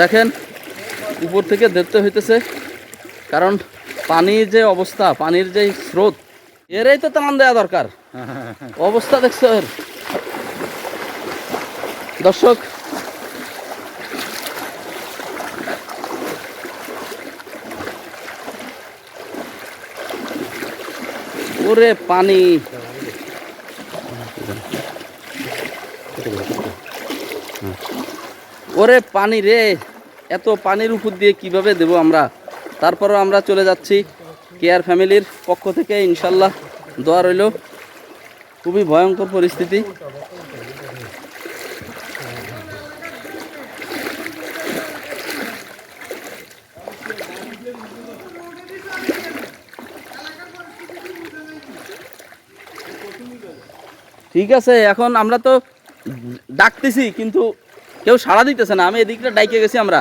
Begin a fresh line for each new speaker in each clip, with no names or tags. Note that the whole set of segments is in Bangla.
দেখেন, উপর থেকে দেখতে হইতেছে, কারণ পানির যে অবস্থা, পানির যে স্রোত, এরই তো টান দেওয়া দরকার। অবস্থা দেখছ এর দর্শক, ওরে পানি। ওরে পানি রে, এত পানির উপর দিয়ে কীভাবে দেব আমরা? তারপরও আমরা চলে যাচ্ছি কেয়ার ফ্যামিলির পক্ষ থেকে, ইনশাল্লাহ, দোয়া রইল। খুবই ভয়ঙ্কর পরিস্থিতি। ঠিক আছে, এখন আমরা তো ডাকতেছি, কিন্তু কেউ সাড়া দিতেছে না আমি এদিকটা ডাইকে গেছি আমরা।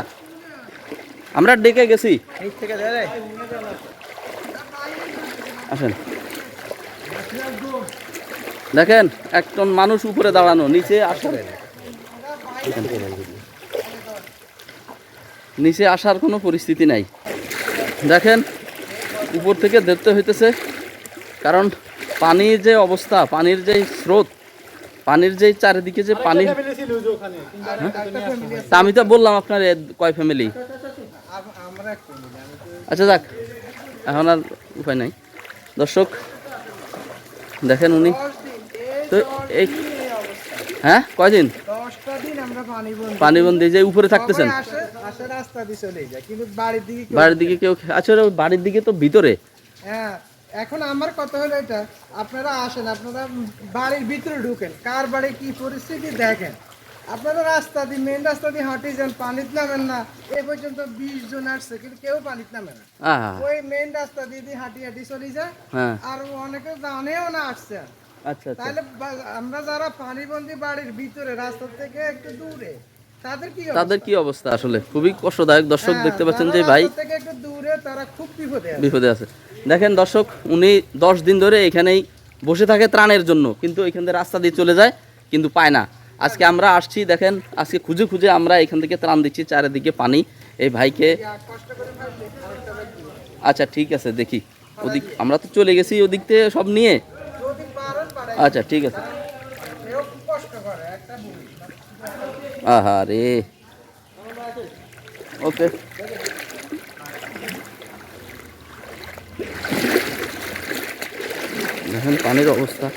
আমরা ডেকে গেছি। আসেন। দেখেন একজন মানুষ উপরে দাঁড়ানো নিচে আসার নিচে আসার কোনো পরিস্থিতি নাই। দেখেন উপর থেকে দেখতে হইতেছে কারণ পানির যে অবস্থা পানির যে স্রোত পানির যে চারিদিকে যে পানি তা আমি তো বললাম আপনার কয় ফ্যামিলি আচ্ছা যাক। এখন আর উপায় নাই। দর্শক দেখেন উনি। তো এই হ্যাঁ? কয়দিন?
দশটা দিন আমরা পানি বন্ধ
পানিবন্দি যে উপরে থাকতেছেন
বাড়ির দিকে কেউ-
বাড়ির দিকে আচ্ছা বাড়ির দিকে তো ভিতরে।
হ্যাঁ এখন আমার কথা হলো এটা আপনারা আসেন আপনারা বাড়ির ভিতরে ঢুকেন কার বাড়ি কি পরিস্থিতি দেখেন। আপনারা রাস্তা দিয়ে মেন রাস্তা দিয়ে হাঁটি যান পানিতে নামেন না এ পর্যন্ত বিশ জন আসছে কিন্তু কেউ পানিতে নামে না। ওই মেন রাস্তা দিয়ে দিয়ে হাঁটি হাঁটি চলে যায়
হ্যাঁ।
আর অনেকে জানেও না আসছে।
আচ্ছা আচ্ছা।
তাহলে আমরা যারা পানিবন্দি বাড়ির ভিতরে রাস্তা থেকে একটু দূরে তাদের কি অবস্থা?
কি অবস্থা আসলে? খুবই কষ্টদায়ক দর্শক
হ্যাঁ,
দেখতে পাচ্ছেন যে ভাই
থেকে একটু দূরে তারা খুব বিপদে
বিপদে আছে। দেখেন দর্শক, উনি দশ দিন ধরে এখানেই বসে থাকে ত্রাণের জন্য। কিন্তু এখান থেকে রাস্তা দিয়ে চলে যায়, কিন্তু পায় না। আজকে আমরা আসছি, দেখেন, আজকে খুঁজে খুঁজে আমরা এখান থেকে ত্রাণ দিচ্ছি, চারিদিকে পানি। এই ভাইকে। আচ্ছা ঠিক আছে, দেখি। ওদিক আমরা তো চলে গেছি ওদিক থেকে সব নিয়ে। আচ্ছা ঠিক আছে। আহা রে ওকে। দেখেন, পানির অবস্থা।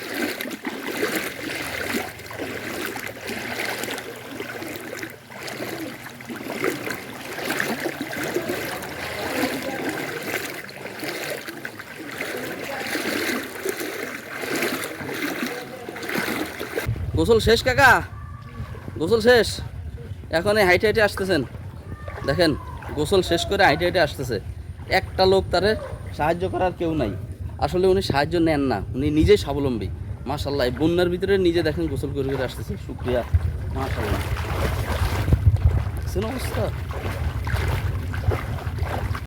গোসল শেষ, কাকা? গোসল শেষ? এখন এই হাইটে হাইটে আসতেছেন। দেখেন, গোসল শেষ করে হাইটে হাইটে আসতেছে। একটা লোক তারে সাহায্য করার কেউ নাই। আসলে উনি সাহায্য নেন না, উনি নিজেই স্বাবলম্বী। মাশাল্লাহ বন্যার ভিতরে নিজে দেখেন গোসল করে করে আসতেছে, শুক্রিয়া। মাশাল্লাহ অবস্থা।